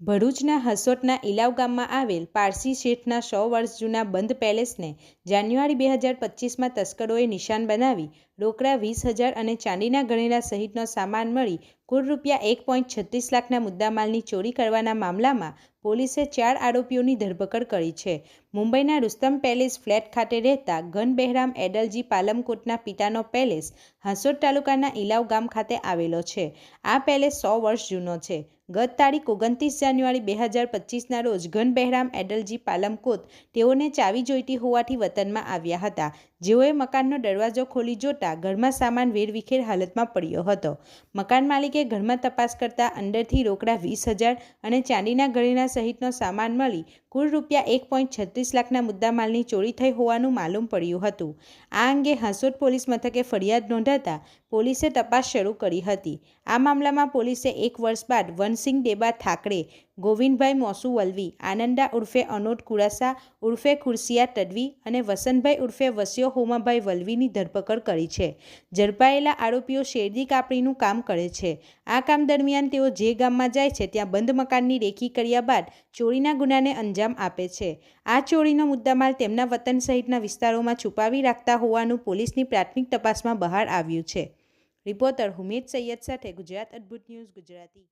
ભરૂચના હસોટના ઇલાવ ગામમાં આવેલ પારસી શેઠના સો વર્ષ જૂના બંધ પેલેસને જાન્યુઆરી બે હજાર પચીસમાં તસ્કરોએ નિશાન બનાવી રોકડા વીસ હજાર અને ચાંદીના ગણેલા સહિતનો સામાન મળી કુલ રૂપિયા એક પોઈન્ટ છત્રીસ લાખના મુદ્દામાલની ચોરી કરવાના મામલામાં પોલીસે ચાર આરોપીઓની ધરપકડ કરી છે. મુંબઈના રુસ્તમ પેલેસ ફ્લેટ ખાતે રહેતા ગન બહેરામ એડલજી પાલમકોટના પિતાનો પેલેસ હાંસોદ તાલુકાના ઇલાવ ગામ ખાતે આવેલો છે. આ પેલેસ સો વર્ષ જૂનો છે. ગત તારીખ ઓગણત્રીસ જાન્યુઆરી બે હજાર પચીસના રોજ ઘન બહેરામ એડલજી પાલમકોત તેઓને ચાવી જોઈતી હોવાથી વતનમાં આવ્યા હતા. જેઓએ મકાનનો દરવાજો ખોલી જોતા ઘરમાં સામાન વેરવિખેર હાલતમાં પડ્યો હતો. મકાન માલિકે ઘરમાં તપાસ કરતા અંદરથી રોકડા વીસ હજાર અને ચાંદીના ઘરેણા સહિતનો સામાન મળી કુલ રૂપિયા એક પોઈન્ટ છત્રીસ લાખના મુદ્દામાલની ચોરી થઈ હોવાનું માલુમ પડ્યું હતું. આ અંગે હાંસોટ પોલીસ મથકે ફરિયાદ નોંધાતા પોલીસે તપાસ શરૂ કરી હતી. આ મામલામાં પોલીસે એક વર્ષ બાદ વનસિંહ દેબા ઠાકરે ગોવિંદભાઈ મોસુ વલવી આનંદા ઉર્ફે અનોટ કુરાસા, ઉર્ફે ખુરશિયા તડવી અને વસંતભાઈ ઉર્ફે વસ્યો હોમાભાઈ વલવીની ધરપકડ કરી છે. ઝડપાયેલા આરોપીઓ શેરડી કાપડીનું કામ કરે છે. આ કામ દરમિયાન તેઓ જે ગામમાં જાય છે, ત્યાં બંધ મકાનની રેકી કર્યા બાદ ચોરીના ગુનાને અંજામ આપે છે. આ ચોરીનો મુદ્દામાલ તેમના વતન સહિતના વિસ્તારોમાં છુપાવી રાખતા હોવાનું પોલીસની પ્રાથમિક તપાસમાં બહાર આવ્યું છે. રિપોર્ટર હુમેદ સૈયદ સાથે ગુજરાત અદ્ભુત ન્યૂઝ ગુજરાતી.